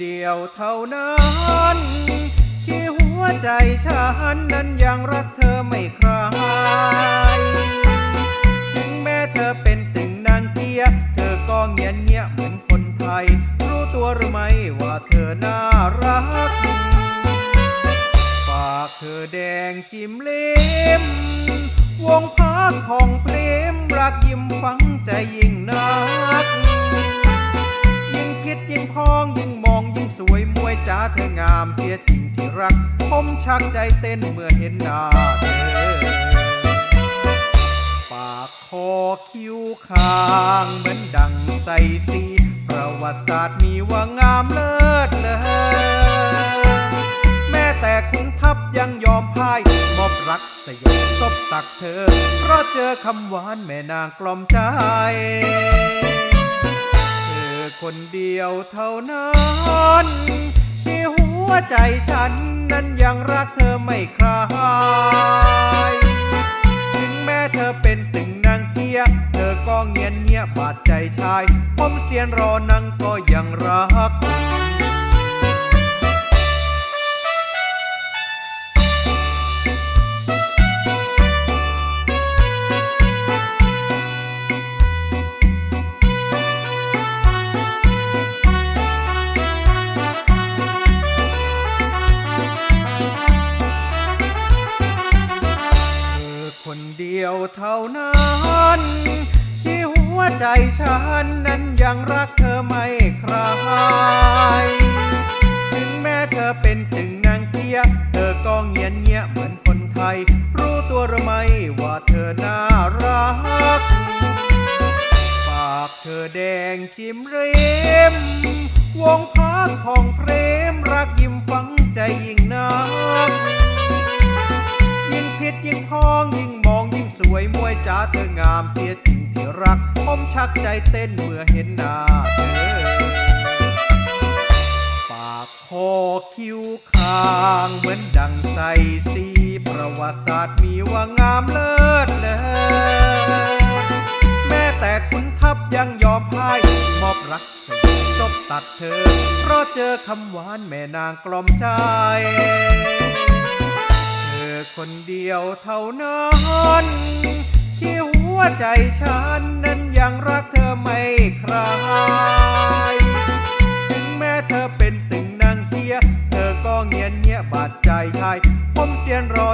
เดียวเท่านั้น ที่หัวใจฉันนั้นยังรักเธอไม่คลายถึงแม้เธอเป็นตึงนางเกีย เธอก็เงียนเงียเหมือนคนไทย รู้ตัวหรือไม่ว่าเธอน่ารัก ปากเธอแดงจิ้มเล่มวงพักของเพลมรักยิ้มฟังใจยิ่งนักยิ่งคิดยิ่งพองาเธองามเสียจริงที่รัก ผมชักใจเต้นเมื่อเห็นหน้าเธอ ปากคอคิ้วคางเหมือนดังใสสีประวัติศาสตร์มีว่างามเลิศเลอแม้แต่คุณทัพยังยอมพ่ายมอบรักสยบซบตักเธอ เพราะเจอคำหวานแม่นางกล่อมใจเธอคนเดียวเท่านั้น วใจฉันนั้นยังรักเธอไม่คลาย ถึงแม้เธอเป็นตึงนางเกีย เธอก็เงียนเงียบาดใจชาย ผมเสียนรอนังก็ยังรัก ยวเท่านั้น ที่หัวใจฉันนั้นยังรักเธอไม่คลายถึงแม้เธอเป็นถึงนางเกียเธอก็เงียนเงียเหมือนคนไทย รู้ตัวหรือไม่ว่าเธอน่ารัก ปากเธอแดงจิ้มเรมวงพักของเพรมรักยิ้มฟังใจยิ่งนักยิ่งคิดยิ่งพอง สวยมวยจ้าเธองามเสียจริงที่รักผมชักใจเต้นเมื่อเห็นหน้าเธอ ปากคอคิ้วคางเหมือนดังใสสีประวัติศาสตร์มีว่างามเลิศเลอแม้แต่คุณทัพยังยอมพ่ายมอบรักสยบจบตัดเธอ เพราะเจอคำหวานแม่นางกล่อมใจ คนเดียวเท่านั้นที่หัวใจฉันนั้นยังรักเธอไม่คลายถึงแม้เธอเป็นตึงนางเทีย เธอก็เงียนเงียบาดใจชายผมเสียนรอ